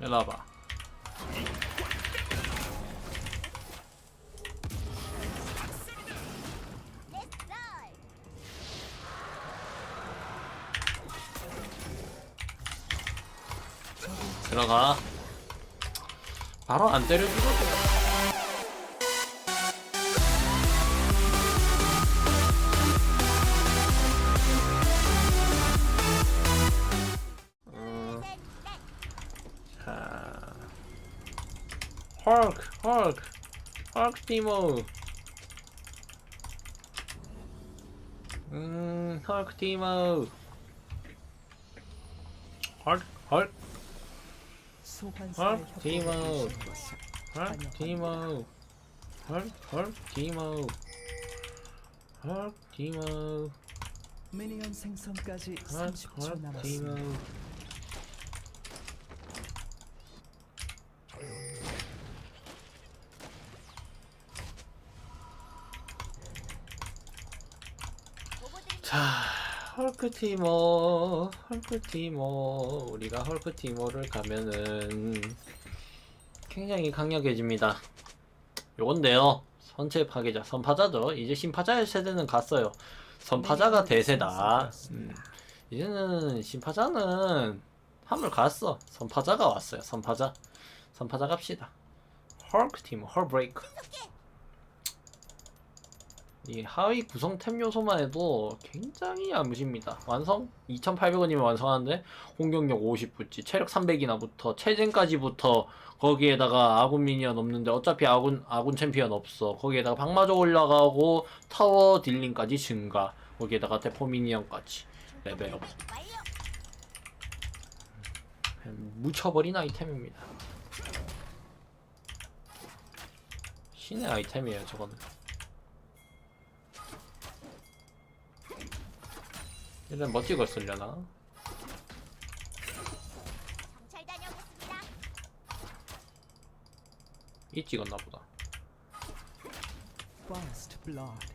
일로 와봐. 들어가. 바로 안 때려주거든. 오신 것을 헐크 티모. 헐크, 헐크 티모. 헐크 티모. 미니언 생성까지 헐크, 30초 헐크 남았습니다. 티모. 자, 헐크 티모, 헐크 티모. 우리가 헐크 티모를 가면은 굉장히 강력해집니다. 요건데요. 선체 파괴자, 선파자죠. 이제 신파자의 세대는 갔어요. 선파자가 대세다. 음, 이제는 신파자는 한물 갔어. 선파자가 왔어요. 선파자. 선파자 갑시다. 헐크 티모, 헐브레이크. 이 하위 구성템 요소만 해도 굉장히 야무집니다. 완성? 2,800원이면 완성하는데 공격력 50붙지, 체력 300이나 붙어, 체젠까지부터 거기에다가 아군 미니언 없는데 어차피 아군 아군 챔피언 없어. 거기에다가 방마저 올라가고 타워 딜링까지 증가. 거기에다가 대포 미니언까지 레벨업. 그냥 묻혀버린 아이템입니다. 신의 아이템이에요, 저거는. 일단 멋지고 쓰려나? 경찰 다녀오겠습니다. 이 찍었나 보다. First blood.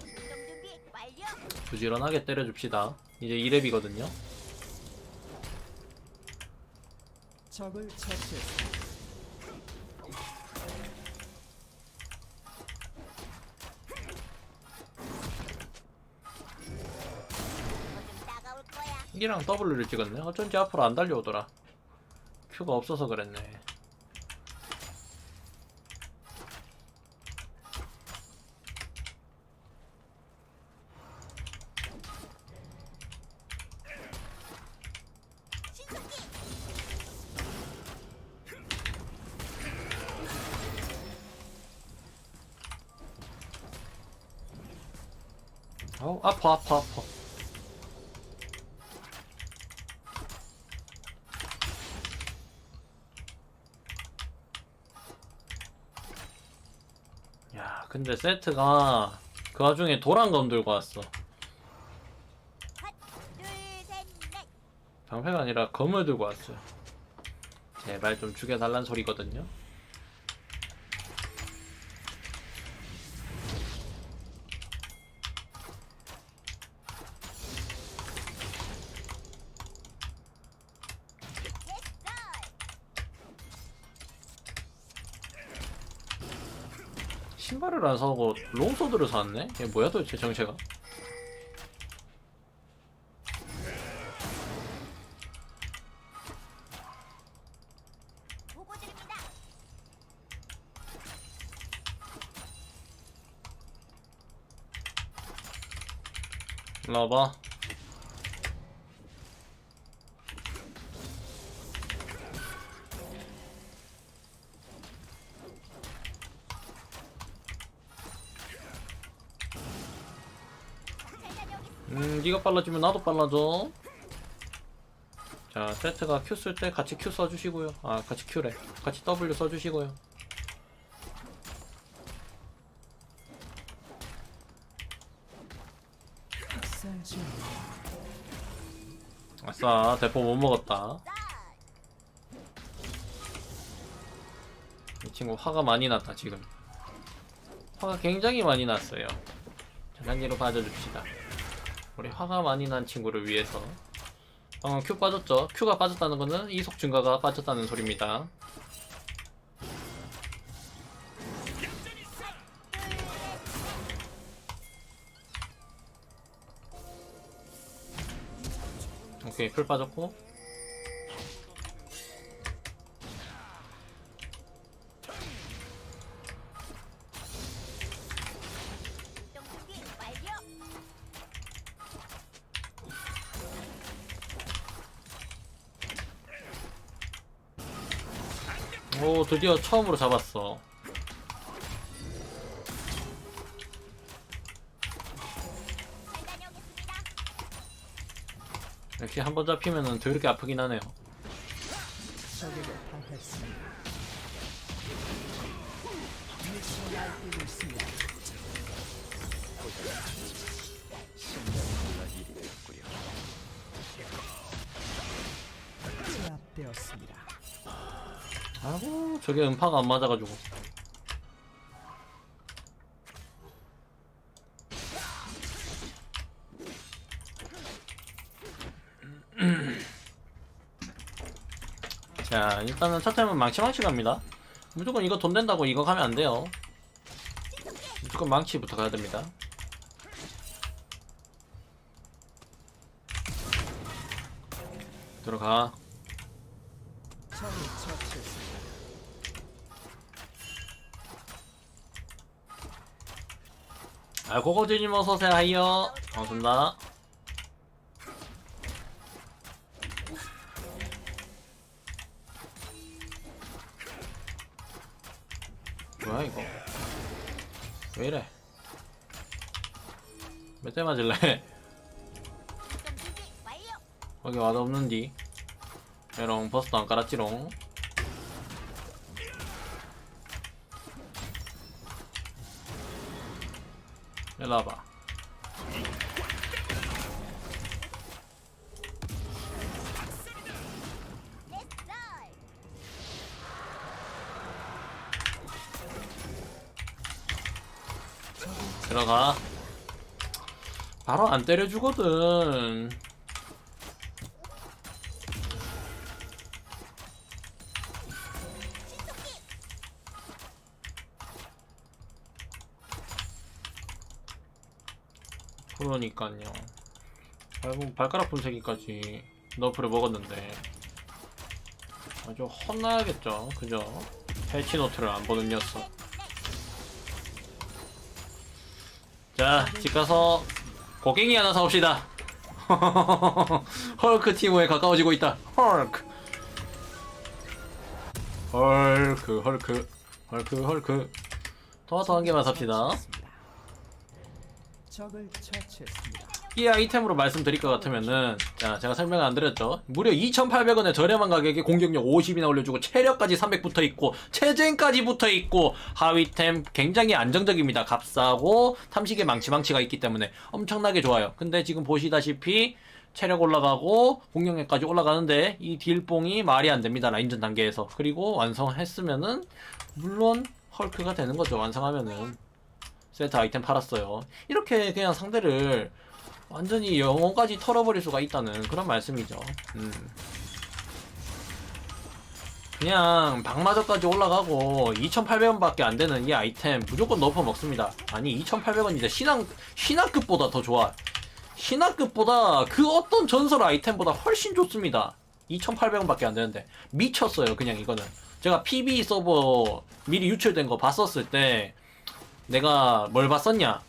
운동 준비 완료. 부지런하게 때려줍시다. 이제 2렙이거든요. 적을 처치했습니다. 이랑 W를 찍었네. 어쩐지 앞으로 안 달려오더라. Q가 없어서 그랬네. 아우 아파 아파 아파. 야 근데 세트가 그 와중에 도란검 들고 왔어. 방패가 아니라 검을 들고 왔어요. 제발 좀 죽여달란 소리거든요. 됐어. 신발을 안 사고 롱소드를 샀네? 얘 뭐야 도대체 정체가? 보고 드립니다. 일로 와봐. 음, 네가 빨라지면 나도 빨라져. 자, 세트가 Q 쓸 때 같이 Q 써주시고요. 아, 같이 Q래. 같이 W 써주시고요. 아싸, 대포 못 먹었다. 이 친구 화가 많이 났다, 지금. 화가 굉장히 많이 났어요. 자, 단계로 빠져줍시다. 우리 화가 많이 난 친구를 위해서. 어, Q 빠졌죠? Q가 빠졌다는 거는 이속 증가가 빠졌다는 소리입니다. 오케이, 풀 빠졌고. 오, 드디어 처음으로 잡았어. 역시 한 번 잡히면은 더럽게 아프긴 하네요. 아이고, 저게 음파가 안 맞아가지고. 자, 일단은 첫 템은 망치망치 갑니다. 무조건 이거 돈 된다고 이거 가면 안 돼요. 무조건 망치부터 가야 됩니다. 들어가. 적을 처치했습니다. 아, 고고주님 어서오세요, 하이요. 반갑습니다. 뭐야, 이거? 왜 이래? 몇 대 맞을래? 거기 와도 없는디. 에롱, 버스도 안 깔았지롱. 일로 와봐. 들어가. 바로 안 때려주거든. 그러니까요. 결국 발가락 분쇄기까지 너프를 먹었는데 아주 혼나야겠죠, 그죠? 패치노트를 안 보는 녀석. 자, 집 가서 고갱이 하나 사옵시다. 헐크 티모에 가까워지고 있다. 헐크. 헐크, 헐크, 헐크, 헐크. 토마토 한 개만 삽시다. 적을 처치했습니다. 이 아이템으로 말씀드릴 것 같으면은 자 제가 설명 안 드렸죠? 무려 2,800원에 저렴한 가격에 공격력 50이나 올려주고 체력까지 300 붙어 있고 체젠까지 붙어 있고 하위템 굉장히 안정적입니다. 값싸고 탐식의 망치망치가 있기 때문에 엄청나게 좋아요. 근데 지금 보시다시피 체력 올라가고 공격력까지 올라가는데 이 딜뽕이 말이 안 됩니다. 라인전 단계에서. 그리고 완성했으면은 물론 헐크가 되는 거죠. 완성하면은 세트 아이템 팔았어요 이렇게 그냥 상대를 완전히 영혼까지 털어버릴 수가 있다는 그런 말씀이죠. 음. 그냥 방마저까지 올라가고 2,800원밖에 안 되는 이 아이템 무조건 넣어 먹습니다. 아니 2,800원 이제 신앙 신화급보다 더 좋아. 신화급보다 그 어떤 전설 아이템보다 훨씬 좋습니다. 2,800원밖에 안 되는데 미쳤어요. 그냥 이거는 제가 PB 서버 미리 유출된 거 봤었을 때 내가 뭘 봤었냐?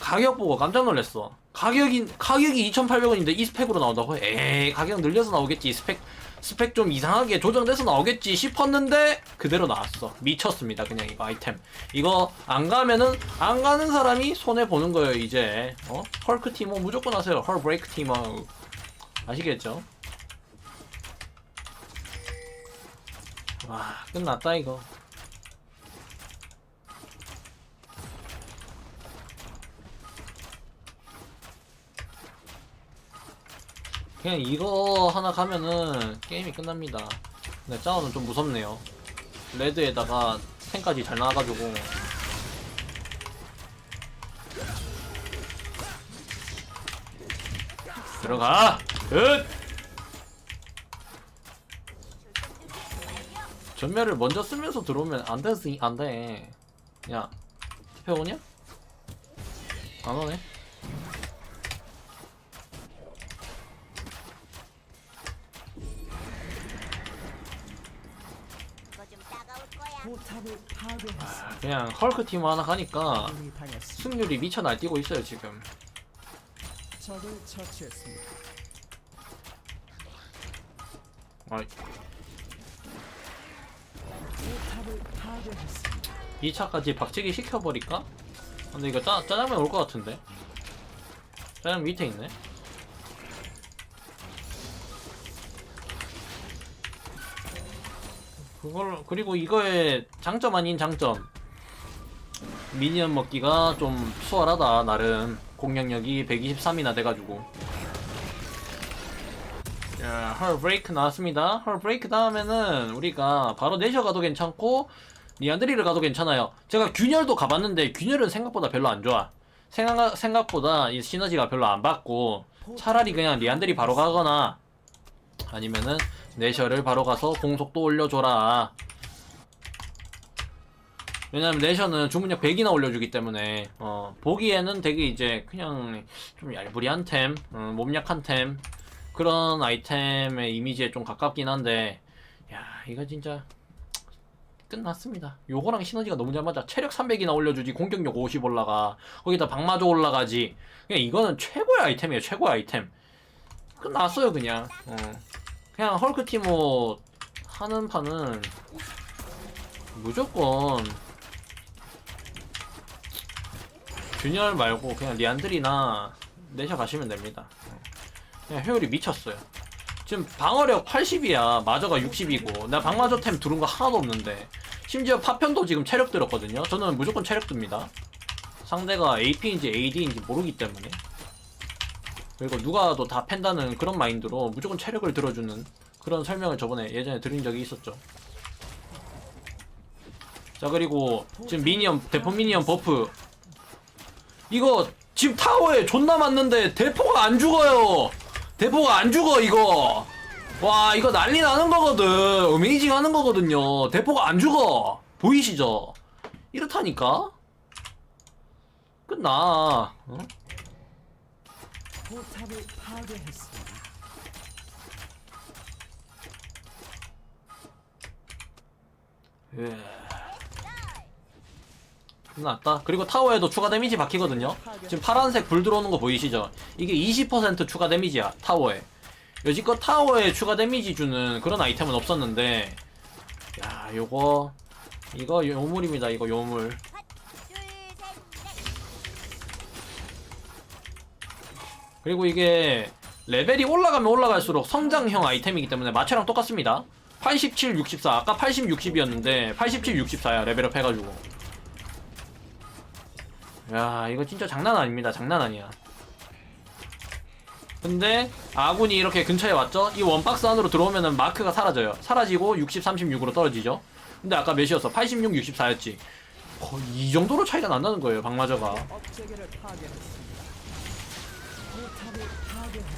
가격 보고 깜짝 놀랐어. 가격이 가격이 2,800원인데 이 스펙으로 나온다고? 에이 가격 늘려서 나오겠지. 스펙 스펙 좀 이상하게 조정돼서 나오겠지 싶었는데 그대로 나왔어. 미쳤습니다. 그냥 이거 아이템. 이거 안 가면은 안 가는 사람이 손해 보는 거예요. 이제 어 헐크 티모 무조건 하세요. 헐 브레이크 티모 아시겠죠? 와 끝났다 이거. 그냥 이거 하나 가면은 게임이 끝납니다. 근데 짜오는 좀 무섭네요. 레드에다가 탱까지 잘 나와가지고. 들어가! 끝! 전멸을 먼저 쓰면서 들어오면 안 돼, 안 돼. 야, 티페 오냐? 안 오네. 그냥 헐크 팀 하나 가니까. 승률이 미쳐 날뛰고 있어요 지금. 아이, 포탑을 파괴했습니다. 2차까지 박치기 시켜버릴까? 근데 이거 짜, 짜장면 올 것 같은데 짜장면 밑에 있네 그걸 그리고 이거의 장점 아닌 장점 미니언 먹기가 좀 수월하다 나름 공격력이 123이나 돼가지고 자, 헐 브레이크 나왔습니다. 헐 브레이크 다음에는 우리가 바로 내셔 가도 괜찮고 리안드리를 가도 괜찮아요. 제가 균열도 가봤는데 균열은 생각보다 별로 안 좋아. 생각, 생각보다 이 시너지가 별로 안 받고 차라리 그냥 리안드리 바로 가거나 아니면은 내셔를 바로 가서 공속도 올려줘라. 왜냐면 내셔는 주문력 100이나 올려주기 때문에 어, 보기에는 되게 이제 그냥 좀 얄부리한 템, 어, 몸 약한 템 그런 아이템의 이미지에 좀 가깝긴 한데 야 이거 진짜 끝났습니다. 요거랑 시너지가 너무 잘 맞아. 체력 300이나 올려주지 공격력 50 올라가. 거기다 방마저 올라가지. 그냥 이거는 최고의 아이템이에요 최고의 아이템. 끝났어요 그냥. 어. 그냥 헐크 티모 하는 판은 무조건 균열 말고 그냥 리안드리나 내셔 가시면 됩니다 그냥 효율이 미쳤어요. 지금 방어력 80이야. 마저가 60이고. 나 방마저 템 두른 거 하나도 없는데. 심지어 파편도 지금 체력 들었거든요. 저는 무조건 체력 듭니다. 상대가 AP인지 AD인지 모르기 때문에. 그리고 누가 더 다 팬다는 그런 마인드로 무조건 체력을 들어주는 그런 설명을 저번에 예전에 드린 적이 있었죠. 자 그리고 지금 미니언 대포 미니언 버프 이거 지금 타워에 존나 맞는데 대포가 안 죽어요. 대포가 안 죽어 이거. 와 이거 난리 나는 거거든. 어메이징 하는 거거든요. 대포가 안 죽어. 보이시죠? 이렇다니까. 끝나. 어? 포탑을 파괴했습니다. 예. 끝났다. 그리고 타워에도 추가 데미지 박히거든요. 지금 파란색 불 들어오는 거 보이시죠? 이게 20% 추가 데미지야, 타워에. 여지껏 타워에 추가 데미지 주는 그런 아이템은 없었는데, 야, 요거, 이거 요물입니다, 이거 요물. 그리고 이게 레벨이 올라가면 올라갈수록 성장형 아이템이기 때문에 마체랑 똑같습니다. 87, 64. 아까 80, 60이었는데 87, 64야 레벨업 해가지고. 야 이거 진짜 장난 아닙니다. 장난 아니야. 근데 아군이 이렇게 근처에 왔죠? 이 원박스 안으로 들어오면은 마크가 사라져요. 사라지고 60, 36으로 떨어지죠. 근데 아까 몇이었어? 86, 64였지. 거의 이 정도로 차이가 난다는 거예요, 방마저가.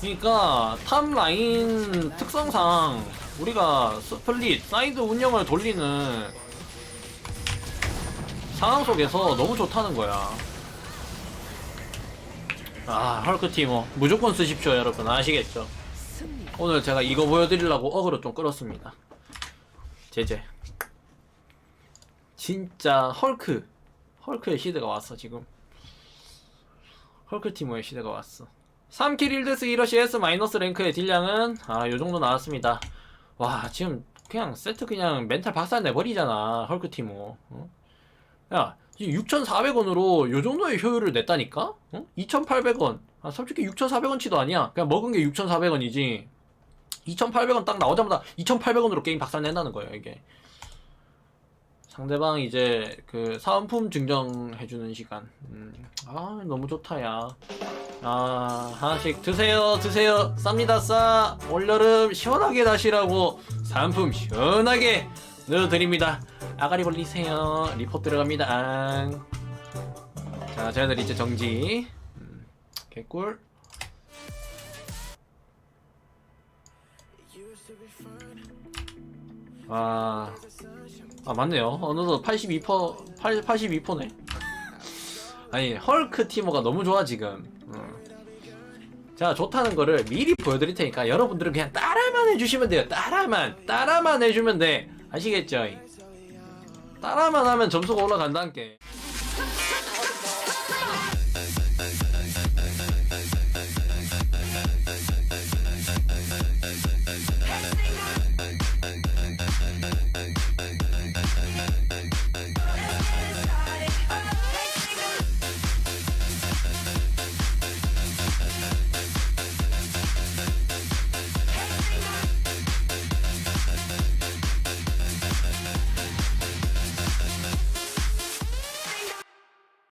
그러니까 탑 라인 특성상 우리가 스플릿 사이드 운영을 돌리는 상황 속에서 너무 좋다는 거야. 아 헐크 티모 무조건 쓰십시오 여러분 아시겠죠? 오늘 제가 이거 보여드리려고 어그로 좀 끌었습니다. 제제. 진짜 헐크 헐크의 시대가 왔어 지금. 헐크 티모의 시대가 왔어. 3킬 1데스 1러시 S 마이너스 랭크의 딜량은 아 요정도 나왔습니다. 와 지금 그냥 세트 그냥 멘탈 박살 내버리잖아 헐크 티모. 어? 야 6,400원으로 요 정도의 효율을 냈다니까? 어? 2,800원. 아 솔직히 6,400원치도 아니야. 그냥 먹은 게 6,400원이지. 2,800원 딱 나오자마자 2,800원으로 게임 박살 낸다는 거예요, 이게. 상대방 이제 그 사은품 증정해주는 시간. 음, 아 너무 좋다 야. 아 하나씩 드세요 드세요 쌉니다 싸 올여름 시원하게 다시라고 사은품 시원하게 넣어드립니다. 아가리 벌리세요 리포트 들어갑니다. 자 쟤네들 이제 정지. 음, 개꿀. 아, 아 맞네요. 어느덧 82% 8, 82%네. 아니 헐크 티모가 너무 좋아 지금. 음. 자 좋다는 거를 미리 보여드릴 테니까 여러분들은 그냥 따라만 해주시면 돼요. 따라만 따라만 해주면 돼. 아시겠죠? 따라만 하면 점수가 올라간다는 게.